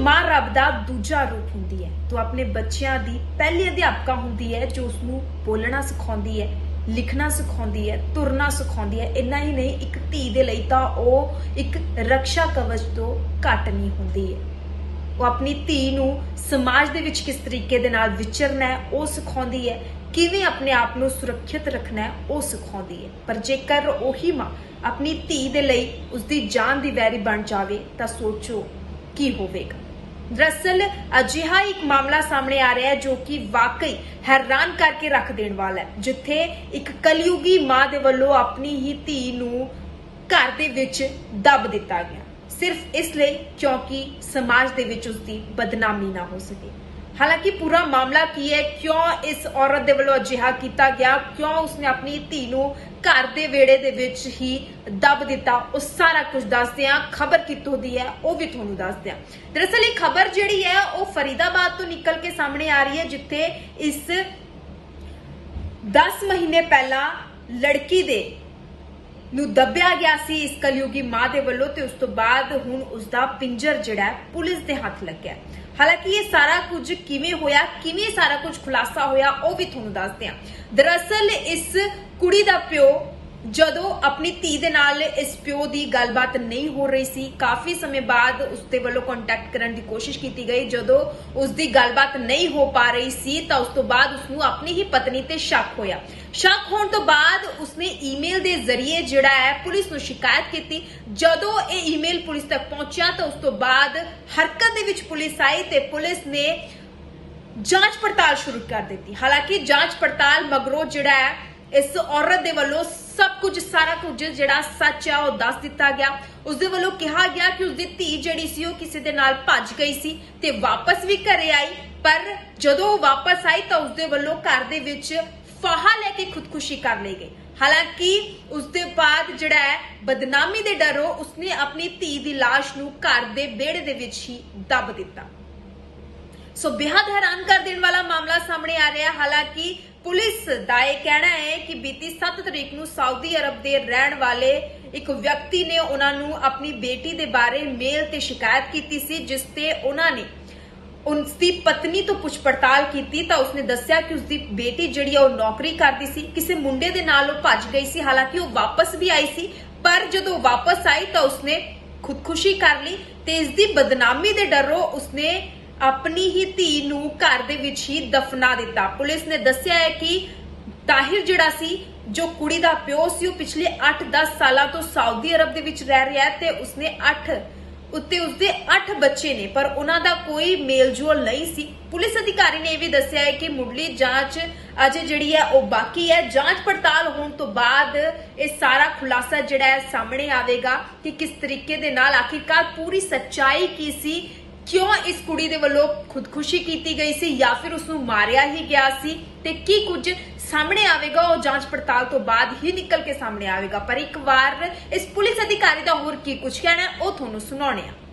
ਮਾਂ ਰੱਬ ਦਾ ਦੂਜਾ ਰੂਪ ਹੁੰਦੀ ਹੈ। ਤੋ ਆਪਣੇ ਬੱਚਿਆਂ ਦੀ ਪਹਿਲੀ ਅਧਿਆਪਕਾ ਹੁੰਦੀ ਹੈ, ਜੋ ਉਸ ਨੂੰ ਬੋਲਣਾ ਸਿਖਾਉਂਦੀ ਹੈ, ਲਿਖਣਾ ਸਿਖਾਉਂਦੀ ਹੈ, ਤੁਰਨਾ ਸਿਖਾਉਂਦੀ ਹੈ। ਇੰਨਾ ਹੀ ਨਹੀਂ, ਇੱਕ ਧੀ ਦੇ ਲਈ ਤਾਂ ਉਹ ਇੱਕ ਰੱਖਿਆ ਕਵਚ ਤੋਂ ਘੱਟ ਨਹੀਂ ਹੁੰਦੀ ਹੈ। ਉਹ ਆਪਣੀ ਧੀ ਨੂੰ ਸਮਾਜ ਦੇ ਵਿੱਚ ਕਿਸ ਤਰੀਕੇ ਦੇ ਨਾਲ ਵਿਚਰਨਾ ਹੈ, ਉਹ ਸਿਖਾਉਂਦੀ ਹੈ। ਕਿਵੇਂ ਆਪਣੇ ਆਪ ਨੂੰ ਸੁਰੱਖਿਅਤ ਰੱਖਣਾ ਹੈ, ਉਹ ਸਿਖਾਉਂਦੀ ਹੈ। ਪਰ ਜੇਕਰ ਉਹੀ ਮਾਂ ਆਪਣੀ ਧੀ ਦੇ ਲਈ ਉਸ ਦੀ ਜਾਨ ਦੀ ਵੈਰੀ ਬਣ ਜਾਵੇ, ਤਾਂ ਸੋਚੋ ਕੀ ਹੋਵੇਗਾ। ਦਰਅਸਲ, ਅਜਿਹਾ ਇੱਕ ਮਾਮਲਾ ਸਾਹਮਣੇ ਆ ਰਿਹਾ ਹੈ ਜੋ ਕਿ ਵਾਕਈ ਹੈਰਾਨ ਕਰਕੇ ਰੱਖ ਦੇਣ ਵਾਲਾ ਹੈ, ਜਿੱਥੇ ਇੱਕ ਕਲਯੁਗੀ ਮਾਂ ਦੇ ਵੱਲੋਂ ਆਪਣੀ ਹੀ ਧੀ ਨੂੰ ਘਰ ਦੇ ਵਿੱਚ ਦੱਬ ਦਿੱਤਾ ਗਿਆ। ਸਿਰਫ ਇਸ ਲਈ ਕਿਉਂਕਿ ਸਮਾਜ ਦੇ ਵਿੱਚ ਉਸ ਦੀ ਬਦਨਾਮੀ ਨਾ ਹੋ ਸਕੇ। ਹਾਲਾਂਕਿ ਪੂਰਾ ਮਾਮਲਾ ਕੀ ਹੈ? ਕਿਉਂ ਇਸ ਔਰਤ ਦੇ ਵੱਲੋਂ ਅਜਿਹਾ ਕੀਤਾ ਗਿਆ? ਕਿਉਂ ਉਸਨੇ ਆਪਣੀ ਧੀ ਨੂੰ ਘਰ ਦੇ ਵਿਹੜੇ ਦੇ ਵਿੱਚ ਹੀ ਦੱਬ ਦਿੱਤਾ? ਉਹ ਸਾਰਾ ਕੁਝ ਦੱਸਦੇ ਆ ਖਬਰ ਕਿੱਥੋਂ ਦੀ ਹੈ, ਉਹ ਵੀ ਤੁਹਾਨੂੰ ਦੱਸਦੇ ਆ ਦਰਅਸਲ ਇਹ ਖਬਰ ਜਿਹੜੀ ਹੈ, ਉਹ ਫਰੀਦਾਬਾਦ ਤੋਂ ਨਿਕਲ ਕੇ ਸਾਹਮਣੇ ਆ ਰਹੀ ਹੈ, ਜਿੱਥੇ ਇਸ 10 ਮਹੀਨੇ ਪਹਿਲਾਂ ਲੜਕੀ ਦੇ ਨੂੰ ਦੱਬਿਆ ਗਿਆ ਸੀ ਇਸ ਕਲਯੁਗੀ ਮਾਂ ਦੇ ਵੱਲੋਂ ਤੇ ਉਸ ਤੋਂ ਬਾਅਦ ਹੁਣ ਉਸ ਦਾ ਪਿੰਜਰ ਜਿਹੜਾ ਪੁਲਿਸ ਦੇ ਹੱਥ ਲੱਗਿਆ ਹਾਲਾਂਕਿ ਇਹ ਸਾਰਾ ਕੁਝ ਕਿਵੇਂ ਹੋਇਆ, ਕਿਵੇਂ ਸਾਰਾ ਕੁਝ ਖੁਲਾਸਾ ਹੋਇਆ, ਉਹ ਵੀ ਤੁਹਾਨੂੰ ਦੱਸਦੇ ਹਾਂ। ਦਰਅਸਲ ਇਸ ਕੁੜੀ ਦਾ ਪਿਓ ਜਦੋਂ ਆਪਣੀ ਧੀ ਦੇ ਨਾਲ ਇਸ ਪਿਓ ਦੀ ਗੱਲਬਾਤ ਨਹੀਂ ਹੋ ਰਹੀ ਸੀ, ਕਾਫੀ ਸਮੇਂ ਬਾਅਦ ਉਸ ਦੇ ਵੱਲੋਂ ਕੰਟੈਕਟ ਕਰਨ ਦੀ ਕੋਸ਼ਿਸ਼ ਕੀਤੀ ਗਈ। ਜਦੋਂ ਉਸ ਦੀ ਗੱਲਬਾਤ ਨਹੀਂ ਹੋ ਪਾ ਰਹੀ ਸੀ ਤਾਂ ਉਸ ਤੋਂ ਬਾਅਦ ਉਸ ਨੂੰ ਆਪਣੀ ਹੀ ਪਤਨੀ ਤੇ ਸ਼ੱਕ ਹੋਇਆ। ਸ਼ੱਕ ਹੋਣ ਤੋਂ ਬਾਅਦ ਉਸਨੇ ਈਮੇਲ ਦੇ ਜ਼ਰੀਏ ਜਿਹੜਾ ਹੈ ਪੁਲਿਸ ਨੂੰ ਸ਼ਿਕਾਇਤ ਕੀਤੀ। ਜਦੋਂ ਇਹ ਈਮੇਲ ਪੁਲਿਸ ਤੱਕ ਪਹੁੰਚਿਆ ਤਾਂ ਉਸ ਤੋਂ ਬਾਅਦ ਹਰਕਤ ਦੇ ਵਿੱਚ ਪੁਲਿਸ ਆਈ ਤੇ ਪੁਲਿਸ ਨੇ ਜਾਂਚ ਪੜਤਾਲ ਸ਼ੁਰੂ ਕਰ ਦਿੱਤੀ। ਹਾਲਾਂਕਿ ਜਾਂਚ ਪੜਤਾਲ ਮਗਰੋਂ ਜਿਹੜਾ ਹੈ ਇਸ ਔਰਤ ਦੇ ਵੱਲੋਂ ਸਭ ਕੁਝ, ਸਾਰਾ ਕੁਝ ਜਿਹੜਾ ਸੱਚ ਆ, ਉਹ ਦੱਸ ਦਿੱਤਾ ਗਿਆ। ਉਸ ਦੇ ਵੱਲੋਂ ਕਿਹਾ ਗਿਆ ਕਿ ਉਸ ਦੀ ਧੀ ਜਿਹੜੀ ਸੀ, ਉਹ ਕਿਸੇ ਦੇ ਨਾਲ ਭੱਜ ਗਈ ਸੀ ਤੇ ਵਾਪਸ ਵੀ ਘਰੇ ਆਈ। ਪਰ ਜਦੋਂ ਉਹ ਵਾਪਸ ਆਈ ਤਾਂ ਉਸ ਦੇ ਵੱਲੋਂ ਘਰ ਦੇ ਵਿੱਚ ਫਾਹਾ ਲੈ ਕੇ ਖੁਦਕੁਸ਼ੀ ਕਰ ਲਈ ਗਈ। ਹਾਲਾਂਕਿ ਉਸ ਦੇ ਬਾਅਦ ਜਿਹੜਾ ਹੈ, ਬਦਨਾਮੀ ਦੇ ਡਰੋਂ ਉਸਨੇ ਆਪਣੀ ਧੀ ਦੀ ਲਾਸ਼ ਨੂੰ ਘਰ ਦੇ ਵਿਹੜੇ ਦੇ ਵਿੱਚ ਹੀ ਦੱਬ ਦਿੱਤਾ। ਸੋ ਬੇहद ਹੈਰਾਨ ਕਰ ਦੇਣ ਵਾਲਾ ਮਾਮਲਾ ਸਾਹਮਣੇ ਆ ਰਿਹਾ। ਹਾਲਾਂਕਿ ਪੁਲਿਸ ਦਾ ਇਹ ਕਹਿਣਾ ਹੈ ਕਿ ਬੀਤੀ 7 ਤਰੀਕ ਨੂੰ ਸਾਊਦੀ ਅਰਬ ਦੇ ਰਹਿਣ ਵਾਲੇ ਇੱਕ ਵਿਅਕਤੀ ਨੇ ਉਹਨਾਂ ਨੂੰ ਆਪਣੀ ਬੇਟੀ ਦੇ ਬਾਰੇ ਮੇਲ ਤੇ ਸ਼ਿਕਾਇਤ ਕੀਤੀ ਸੀ, ਜਿਸ ਤੇ ਉਹਨਾਂ ਨੇ ਉਸ ਪਤਨੀ ਤੋਂ ਪੁੱਛ ਪੜਤਾਲ ਕੀਤੀ ਤਾਂ ਉਸਨੇ ਦੱਸਿਆ ਕਿ ਉਸ ਬੇਟੀ ਜਿਹੜੀ ਆ ਉਹ ਨੌਕਰੀ ਕਰਦੀ ਸੀ, ਕਿਸੇ ਮੁੰਡੇ ਦੇ ਨਾਲ ਉਹ ਭੱਜ ਗਈ ਸੀ, ਹਾਲਾਂਕਿ ਉਹ ਵਾਪਸ ਵੀ ਆਈ ਸੀ, ਪਰ ਜਦੋਂ ਵਾਪਸ ਆਈ ਤਾਂ ਉਸਨੇ ਖੁਦਕੁਸ਼ੀ ਕਰ ਲਈ ਤੇ ਇਸ ਦੀ ਬਦਨਾਮੀ ਦੇ ਡਰੋਂ ਉਸਨੇ ਆਪਣੀ ਹੀ ਧੀ ਨੂੰ ਘਰ ਦੇ ਵਿੱਚ ਹੀ ਦਫਨਾ ਦਿੱਤਾ। ਪੁਲਿਸ ਨੇ ਦੱਸਿਆ ਹੈ ਕਿ ਤਾਹਿਰ ਜਿਹੜਾ ਸੀ, ਜੋ ਕੁੜੀ ਦਾ ਪਿਓ ਸੀ, ਉਹ ਪਿਛਲੇ 8-10 ਸਾਲਾਂ ਤੋਂ ਸਾਊਦੀ ਅਰਬ ਦੇ ਵਿੱਚ ਰਹਿ ਰਿਹਾ ਤੇ ਉਸਨੇ 8 ਉੱਤੇ ਉਸਦੇ 8 ਬੱਚੇ ਨੇ, ਪਰ ਉਹਨਾਂ ਦਾ ਕੋਈ ਮੇਲਜੋਲ ਨਹੀਂ ਸੀ। ਪੁਲਿਸ ਅਧਿਕਾਰੀ ਨੇ ਇਹ ਵੀ ਦੱਸਿਆ ਹੈ ਕਿ ਮੁੱਢਲੀ ਜਾਂਚ ਅਜੇ ਜਿਹੜੀ ਹੈ ਉਹ ਬਾਕੀ ਹੈ। ਜਾਂਚ ਪੜਤਾਲ ਹੋਣ ਤੋਂ ਬਾਅਦ ਇਹ ਸਾਰਾ ਖੁਲਾਸਾ ਜਿਹੜਾ ਹੈ ਸਾਹਮਣੇ ਆਵੇਗਾ ਕਿ ਕਿਸ ਤਰੀਕੇ ਦੇ ਨਾਲ ਆਖਿਰਕਾਰ ਪੂਰੀ ਸੱਚਾਈ ਕੀ ਸੀ, ਕਿਉਂ ਇਸ ਕੁੜੀ ਦੇ ਵੱਲੋਂ ਖੁਦਕੁਸ਼ੀ ਕੀਤੀ ਗਈ ਸੀ ਜਾਂ ਫਿਰ ਉਸ ਨੂੰ ਮਾਰਿਆ ਹੀ ਗਿਆ ਸੀ ਤੇ ਕੀ ਕੁਝ ਸਾਹਮਣੇ ਆਵੇਗਾ, ਉਹ ਜਾਂਚ ਪੜਤਾਲ ਤੋਂ ਬਾਅਦ ਹੀ ਨਿਕਲ ਕੇ ਸਾਹਮਣੇ ਆਵੇਗਾ। ਪਰ ਇੱਕ ਵਾਰ ਇਸ ਪੁਲਿਸ ਅਧਿਕਾਰੀ ਦਾ ਹੋਰ ਕੀ ਕੁਝ ਕਹਿਣਾ ਉਹ ਤੁਹਾਨੂੰ ਸੁਣਾਉਣੇ ਆ।